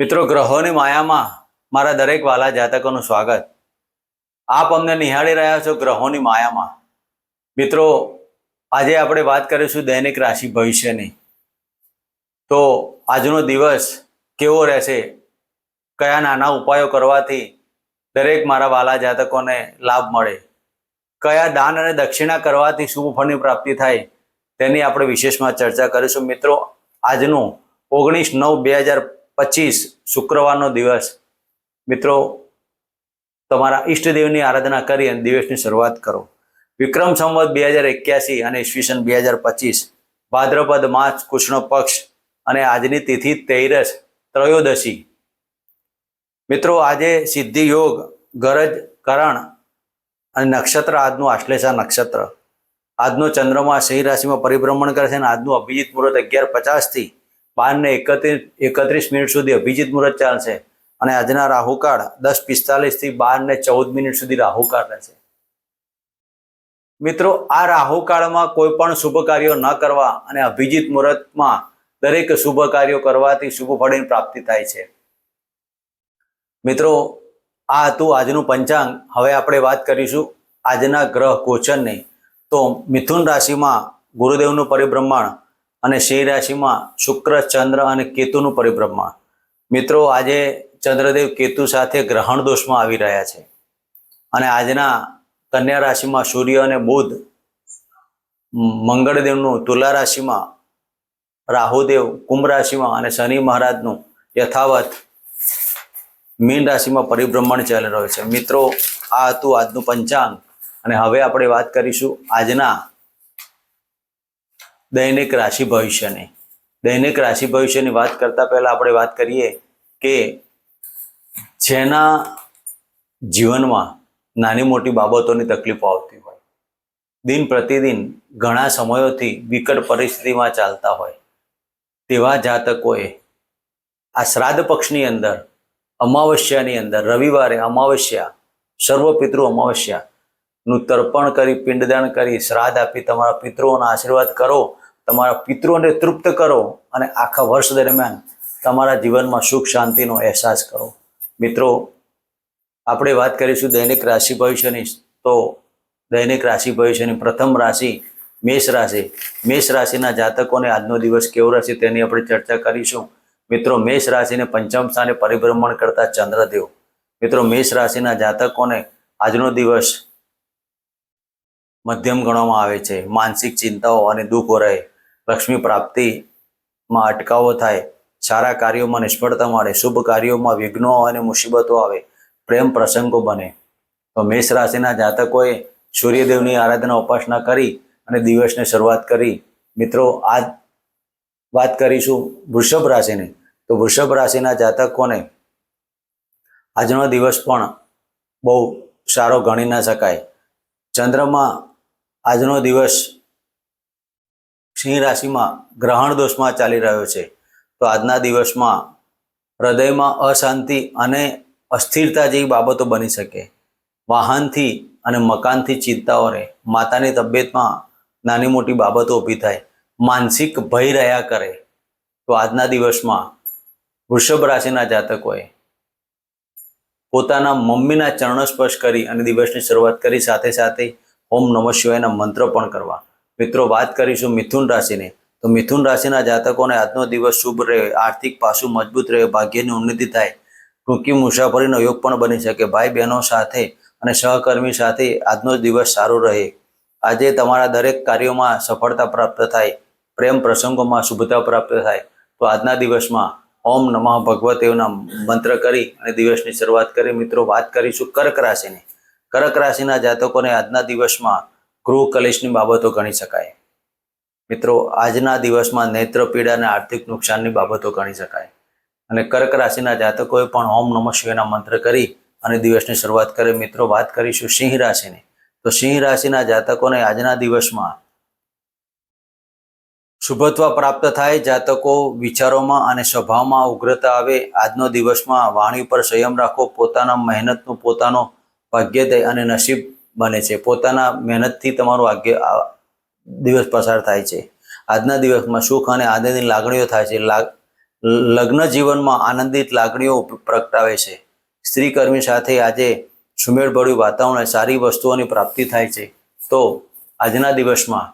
મિત્રો, ગ્રહોની માયામાં મારા દરેક વાલા જાતકોનું સ્વાગત. આપ અમને નિહાળી રહ્યા છો ગ્રહોની માયામાં. મિત્રો, આજે આપણે વાત કરીશું દૈનિક રાશિ ભવિષ્યની. તો આજનો દિવસ કેવો રહેશે? કયા નાના ઉપાયો કરવાથી દરેક મારા વાલા જાતકોને લાભ મળે? કયા દાન અને દક્ષિણા કરવાથી શુભ ફળની પ્રાપ્તિ થાય? તેની આપણે વિશેષમાં ચર્ચા કરીશું. મિત્રો, આજનું ઓગણીસ નવ બે હજાર પચીસ શુક્રવારનો દિવસ. મિત્રો, તમારા ઈષ્ટદેવની આરાધના કરી અને દિવસની શરૂઆત કરો. વિક્રમ સંવત બે હજાર એક્યાસી અને ઈસવીસન બે હજાર પચીસ. ભાદ્રપદ માસ કૃષ્ણ પક્ષ અને આજની તિથિ તેરસ, ત્રયોદશી. મિત્રો, આજે સિદ્ધિ યોગ, ગરજ, કરણ અને નક્ષત્ર આજનું આશ્લેષા નક્ષત્ર. આજનો ચંદ્રમા સિંહ રાશિમાં પરિભ્રમણ કરે છે અને આજનું અભિજીત મુહૂર્ત અગિયાર પચાસથી બાર ને એકત્રીસ એકત્રીસ મિનિટ સુધી અભિજીત મુહૂર્ત ચાલશે અને આજના રાહુકાળ દસ પિસ્તાલીસથી બાર ને ચૌદ મિનિટ સુધી રાહુકાળ રહેશે. મિત્રો, આ રાહુકાળમાં કોઈ પણ શુભ કાર્યો ન કરવા અને અભિજીત મુહૂર્તમાં દરેક શુભ કાર્યો કરવાથી શુભ ફળની પ્રાપ્તિ થાય છે. મિત્રો, આ હતું આજનું પંચાંગ. હવે આપણે વાત કરીશું આજના ગ્રહ ગોચરની. તો મિથુન રાશિમાં ગુરુદેવનું પરિભ્રમણ અને સિંહ રાશિમાં શુક્ર, ચંદ્ર અને કેતુનું પરિભ્રમણ. મિત્રો, આજે ચંદ્રદેવ કેતુ સાથે ગ્રહણ દોષમાં આવી રહ્યા છે. અને આજના કન્યા રાશિમાં સૂર્ય અને બુધ, મંગળદેવનું તુલા રાશિમાં રાહુદેવ, કુંભ રાશિમાં અને શનિ મહારાજનું યથાવત મીન રાશિમાં પરિભ્રમણ ચાલી રહ્યો છે. મિત્રો, આ હતું આજનું પંચાંગ. અને હવે આપણે વાત કરીશું આજના દૈનિક રાશિ ભવિષ્યની. દૈનિક રાશિ ભવિષ્યની વાત કરતા પહેલા આપણે વાત કરીએ કે જેના જીવનમાં નાની મોટી બાબતોની તકલીફો આવતી હોય. દિન પ્રતિદિન ઘણા સમયોથી વિકટ પરિસ્થિતિમાં ચાલતા હોય. તેવા જાતકોએ આ શ્રાદ્ધ પક્ષની અંદર, અમાવસ્યાની અંદર, રવિવારે અમાવસ્યા, સર્વ પિતૃ અમાવસ્યા નું તર્પણ કરી, પિંડદાન કરી, શ્રાદ્ધ આપી, તમારા પિતૃઓના આશીર્વાદ કરો તમારા પિતૃઓને તૃપ્ત કરો અને આખા વર્ષ દરમિયાન તમારા જીવનમાં સુખ શાંતિનો અહેસાસ કરો. મિત્રો, આપણે વાત કરીશું દૈનિક રાશિ ભવિષ્યની. તો દૈનિક રાશિ ભવિષ્યની પ્રથમ રાશિ મેષ રાશિ. મેષ રાશિના જાતકોને આજનો દિવસ કેવો રહેશે તેની આપણે ચર્ચા કરીશું. મિત્રો, મેષ રાશિને પંચમ સ્થાને પરિભ્રમણ કરતા ચંદ્રદેવ. મિત્રો, મેષ રાશિના જાતકોને આજનો દિવસ મધ્યમ ગણવામાં આવે છે. માનસિક ચિંતાઓ અને દુઃખો રહે. લક્ષ્મી પ્રાપ્તિમાં અટકાવો થાય. સારા કાર્યોમાં નિષ્ફળતા મળે, શુભ કાર્યોમાં વિઘ્નો અને મુસીબતો આવે, પ્રેમ પ્રસંગો બને. તો મેષ રાશિના જાતકોએ સૂર્યદેવની આરાધના ઉપાસના કરી અને દિવસની શરૂઆત કરી. મિત્રો આ વાત કરીશું વૃષભ રાશિની. તો વૃષભ રાશિના જાતકોને આજનો દિવસ પણ બહુ સારો ગણી ના શકાય. ચંદ્રમાં આજનો દિવસ સિંહ રાશિમાં ગ્રહણ દોષમાં ચાલી રહ્યો છે. તો આજના દિવસમાં હૃદયમાં અશાંતિ અને અસ્થિરતા જેવી બાબતો બની શકે. વાહનથી અને મકાનથી ચિંતાઓ રહે માતાની તબિયતમાં નાની મોટી બાબતો ઊભી થાય. માનસિક ભય રહ્યા કરે. તો આજના દિવસમાં વૃષભ રાશિના જાતકોએ પોતાના મમ્મીના ચરણ સ્પર્શ કરી અને દિવસની શરૂઆત કરી. સાથે સાથે ઓમ નમઃ શિવાયના મંત્ર પણ કરવા. મિત્રો, વાત કરીશું મિથુન રાશિની. તો મિથુન રાશિના જાતકોને આજનો દિવસ શુભ રહે, આર્થિક પાસું મજબૂત રહે, ભાગ્યની ઉન્નતિ થાય. ટૂંકી મુસાફરીનો યોગ પણ બની શકે. ભાઈ બહેનો સાથે અને સહકર્મી સાથે આજનો દિવસ સારો રહે. આજે તમારા દરેક કાર્યોમાં સફળતા પ્રાપ્ત થાય. પ્રેમ પ્રસંગોમાં શુભતા પ્રાપ્ત થાય. તો આજના દિવસમાં ઓમ નમઃ ભગવતેવના મંત્ર કરી અને દિવસની શરૂઆત કરી. મિત્રો, વાત કરીશું કર્ક રાશિની. કર્ક રાશિના જાતકોને આજના દિવસમાં ગૃહ કલેશની બાબતો ગણી શકાય. મિત્રો, આજના દિવસમાં નેત્ર પીડા અને આર્થિક નુકસાનની બાબતો ગણી શકાય. અને કર્ક રાશિના જાતકોએ પણ ઓમ નમઃ શિવાયના મંત્ર કરી અને દિવસની શરૂઆત કરી. મિત્રો, વાત કરીશું સિંહ રાશિની. તો સિંહ રાશિના જાતકોને આજના દિવસમાં શુભત્વ પ્રાપ્ત થાય, જાતકો વિચારોમાં અને સ્વભાવમાં ઉગ્રતા આવે. આજનો દિવસમાં વાણી પર સંયમ રાખો, પોતાના મહેનતનું, પોતાનો ભાગ્ય અને નસીબ બને છે. પોતાના મહેનતથી તમારું આગ્ય દિવસ પસાર થાય છે. આજના દિવસમાં સુખ અને આનંદની લાગણીઓ થાય છે. લાગ લગ્ન જીવનમાં આનંદિત લાગણીઓ પ્રગટાવે છે. સ્ત્રી કર્મી સાથે આજે સુમેળભર્યું વાતાવરણ સારી વસ્તુઓની પ્રાપ્તિ થાય છે. તો આજના દિવસમાં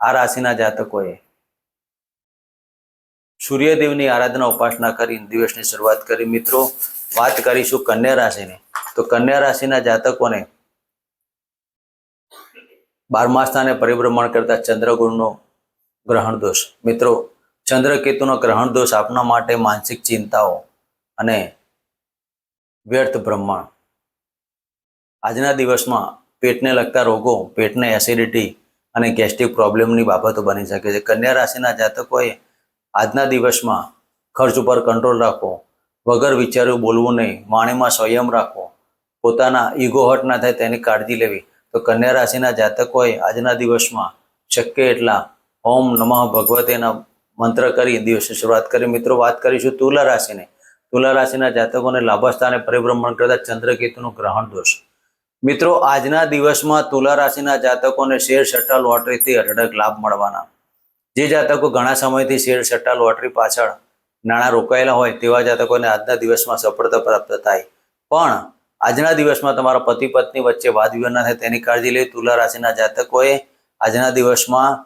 આ રાશિના જાતકોએ સૂર્યદેવની આરાધના ઉપાસના કરી દિવસની શરૂઆત કરી. મિત્રો, વાત કરીશું કન્યા રાશિની. તો કન્યા રાશિના જાતકોને બારમા પરિભ્રમણ કરતા ચંદ્રગુણનો ગ્રહણ દોષ. મિત્રો, ચંદ્રકેતુનો ગ્રહણ દોષ આપના માટે માનસિક ચિંતાઓ અને વ્યર્થ ભ્રમણ. આજના દિવસમાં પેટને લગતા રોગો, પેટને એસિડિટી અને ગેસ્ટ્રિક પ્રોબ્લેમની બાબતો બની શકે છે. કન્યા રાશિના જાતકોએ આજના દિવસમાં ખર્ચ ઉપર કંટ્રોલ રાખવો, વગર વિચાર્યું બોલવું નહીં, વાણીમાં સંયમ રાખવો, પોતાના ઈગો હટ ના થાય તેની કાળજી લેવી તો કન્યા રાશિના જાતકોએ આજના દિવસમાં શક્ય એટલા ઓમ નમઃ ભગવતેના મંત્ર કરી દિવસની શરૂઆત કરી. મિત્રો, વાત કરીશું તુલા રાશિની. તુલા રાશિના જાતકોને લાભસ્થાને પરિભ્રમણ કરતા ચંદ્રકેતુનું ગ્રહણ દોષ. મિત્રો, આજના દિવસમાં તુલા રાશિના જાતકોને શેર, સટ્ટા, લોટરીથી અઢળક લાભ મળવાના. જે જાતકો ઘણા સમયથી શેર, સટ્ટા, લોટરી પાછળ નાણાં રોકાયેલા હોય, તેવા જાતકોને આજના દિવસમાં સફળતા પ્રાપ્ત થાય. પણ આજના દિવસમાં તમારા પતિ પત્ની વચ્ચે વાદ વિવાદ થાય તેની કાળજી લેવી તુલા રાશિના જાતકોએ આજના દિવસમાં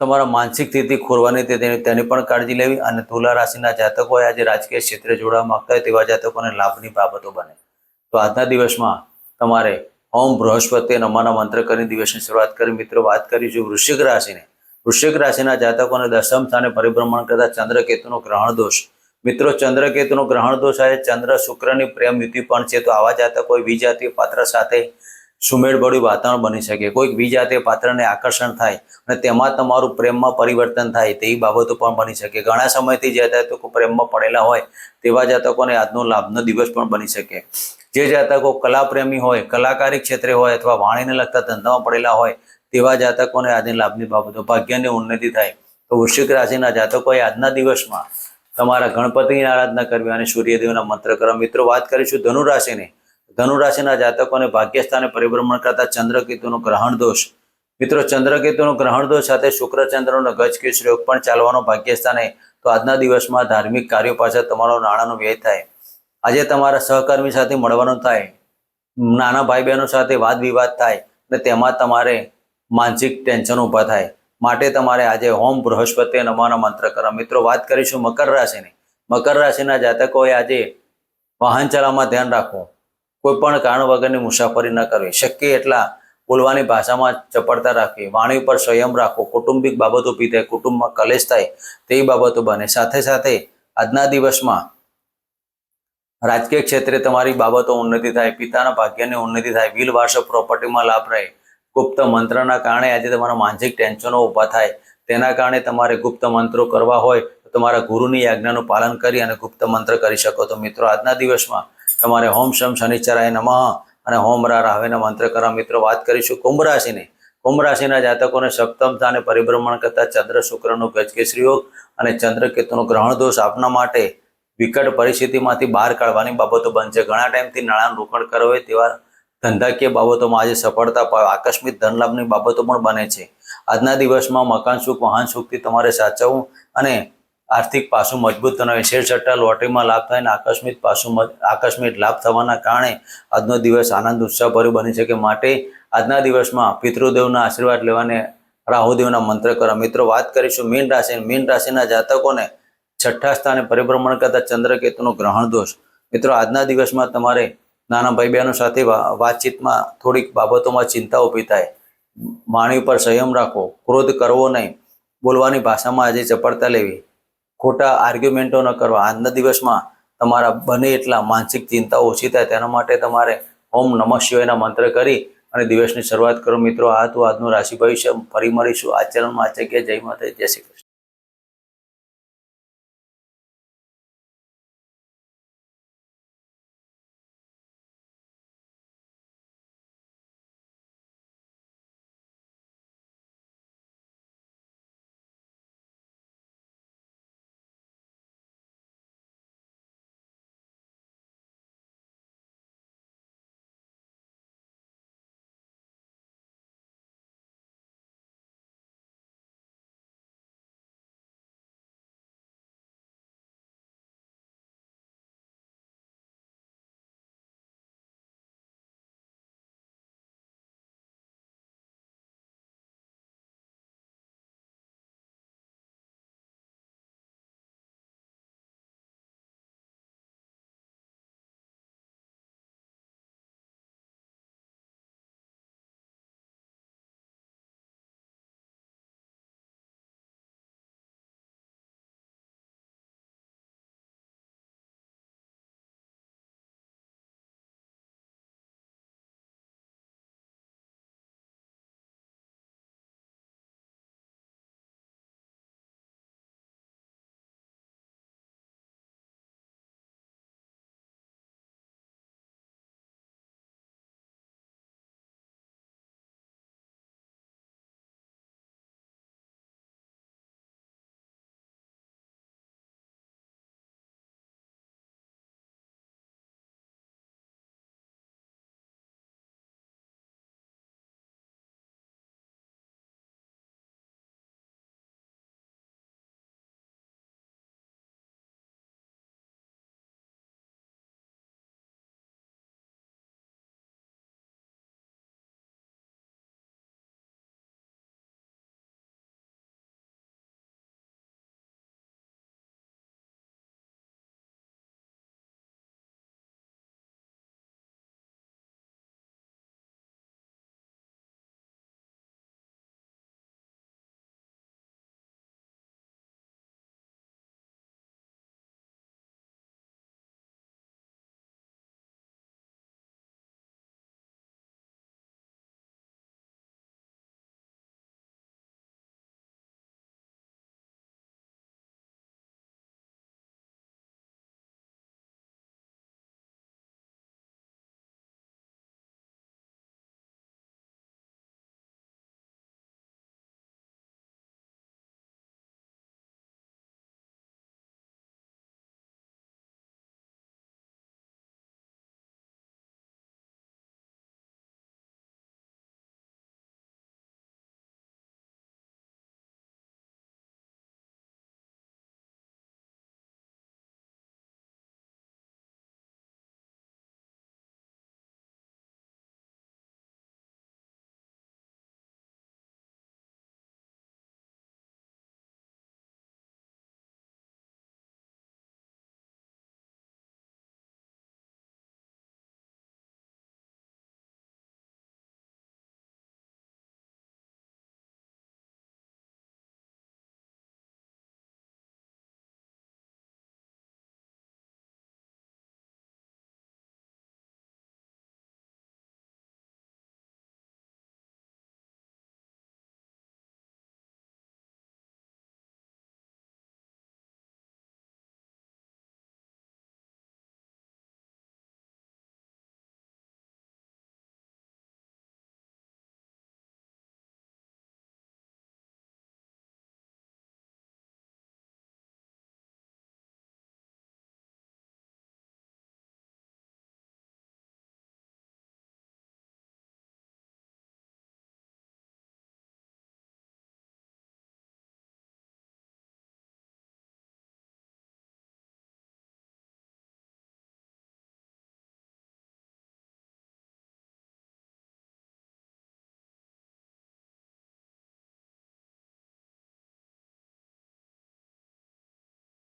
તમારા માનસિક સ્થિતિ ખોરવાની તેની પણ કાળજી લેવી અને તુલા રાશિના જાતકોએ આજે રાજકીય ક્ષેત્રે જોડાવા માંગતા હોય તેવા જાતકોને લાભની બાબતો બને. તો આજના દિવસમાં તમારે ઓમ બૃહસ્પતિ નમાના મંત્ર કરી દિવસની શરૂઆત કરી. મિત્રો, વાત કરીશું વૃશ્ચિક રાશિને. વૃશ્ચિક રાશિના જાતકોને દસમ સ્થાને પરિભ્રમણ કરતા ચંદ્ર કેતુનો ગ્રહણ દોષ. મિત્રો, ચંદ્રકેતુનો ગ્રહણ દોષ આવે, ચંદ્ર શુક્રની પ્રેમ યુતિ પણ છે, તો આવા જાતકો વિજાતીય પાત્ર સાથે સુમેળભર્યું વાતાવરણ બની શકે. કોઈક વિજાતીય પાત્રને આકર્ષણ થાય અને તેમાં તમારું પ્રેમમાં પરિવર્તન થાય, તેવી બાબતો પણ બની શકે. ઘણા સમયથી જે જાતકો પ્રેમમાં પડેલા હોય, તેવા જાતકોને આજનો લાભનો દિવસ પણ બની શકે. જે જાતકો કલાપ્રેમી હોય, કલાકારી ક્ષેત્રે હોય અથવા વાણીને લગતા ધંધામાં પડેલા હોય, તેવા જાતકોને આજની લાભની બાબતો ભાગ્યની ઉન્નતિ થાય. તો વૃશ્ચિક રાશિના જાતકોએ આજના દિવસમાં તમારા ગણપતિની આરાધના કરવી અને સૂર્યદેવના મંત્ર કરવા. મિત્રો, વાત કરીશું ધનુ ધનુરાશિના ધનુ જાતકોને ભાગ્યસ્થાને પરિભ્રમણ કરતા ચંદ્રકેતુનો ગ્રહણ દોષ. મિત્રો, ચંદ્રકેતુનો ગ્રહણ દોષ સાથે શુક્રચંદ્રનો ગજ કે પણ ચાલવાનો ભાગ્યસ્થાને તો આજના દિવસમાં ધાર્મિક કાર્યો પાછળ તમારો નાણાંનો વ્યય થાય. આજે તમારા સહકર્મી સાથે મળવાનું થાય. નાના ભાઈ બહેનો સાથે વાદ વિવાદ થાય. અને તેમાં તમારે માનસિક ટેન્શન ઊભા થાય. માટે તમારે આજે હોમ બૃહસ્પતિ નમાના મંત્ર કરો. મિત્રો, વાત કરીશું મકર રાશિની. મકર રાશિના જાતકોએ આજે વાહન ચલાવવામાં ધ્યાન રાખવું. કોઈ પણ કારણ વગરની મુસાફરી ન કરવી. શક્ય એટલા બોલવાની ભાષામાં ચપળતા રાખવી. વાણી પર સંયમ રાખવો. કૌટુંબિક બાબતો ઊભી થાય, કુટુંબમાં કલેશ થાય તેવી બાબતો બને. સાથે સાથે આજના દિવસમાં રાજકીય ક્ષેત્રે તમારી બાબતો ઉન્નતિ થાય, પિતાના ભાગ્યની ઉન્નતિ થાય વિલ વારસો પ્રોપર્ટીમાં લાભ રહે ગુપ્ત મંત્રના કારણે આજે તમારા માનસિક ટેન્શનો ઊભા થાય. તેના કારણે તમારે ગુપ્ત મંત્રો કરવા હોય, તો તમારા ગુરુની આજ્ઞાનું પાલન કરી અને ગુપ્ત મંત્ર કરી શકો. તો મિત્રો, આજના દિવસમાં તમારે હોમ શમ શનિચરાય નમઃ અને હોમ રા રાવેના મંત્ર કરવા. મિત્રો, વાત કરીશું કુંભ રાશિની. કુંભ રાશિના જાતકોને સપ્તમ સ્થાને પરિભ્રમણ કરતા ચંદ્ર શુક્રનો ગજકેશ્રી યોગ અને ચંદ્રકેતુનો ગ્રહણ દોષ આપના માટે વિકટ પરિસ્થિતિમાંથી બહાર કાઢવાની બાબતો બનશે. ઘણા ટાઈમથી નાણાં રોકાણ કરવા હોય તેવા ધંધાકીય બાબતોમાં આજે સફળતા આકસ્મિક ધનલાભની બાબતો પણ બને છે. આજના દિવસમાં મકાન સુખ, વાહન સુખથી તમારે સાચવવું અને આર્થિક પાસું મજબૂત બનાવે શેર સટ્ટા લોટરીમાં લાભ થાય અને આકસ્મિક પાસું આકસ્મિક લાભ થવાના કારણે આજનો દિવસ આનંદ, ઉત્સાહભર્યો બની શકે. માટે આજના દિવસમાં પિતૃદેવના આશીર્વાદ લેવાને રાહુદેવના મંત્ર કરો. મિત્રો, વાત કરીશું મીન રાશિ. મીન રાશિના જાતકોને છઠ્ઠા સ્થાને પરિભ્રમણ કરતા ચંદ્રકેતુનો ગ્રહણ દોષ. મિત્રો, આજના દિવસમાં તમારે નાના ભાઈ બહેનો સાથે વાતચીતમાં થોડીક બાબતોમાં ચિંતા ઊભી થાય વાણી ઉપર સંયમ રાખવો, ક્રોધ કરવો નહીં. બોલવાની ભાષામાં આજે ચપળતા લેવી. ખોટા આર્ગ્યુમેન્ટો ન કરવા. આજના દિવસમાં તમારા બને એટલા માનસિક ચિંતાઓ ઓછી થાય. તેના માટે તમારે ઓમ નમઃ શિવાયના મંત્ર કરી અને દિવસની શરૂઆત કરો. મિત્રો, આ હતું આજનું રાશિ ભવિષ્ય. ફરી મળીશું. આ ચેનલમાં આ જગ્યાએ જય માતા જય શ્રી કૃષ્ણ.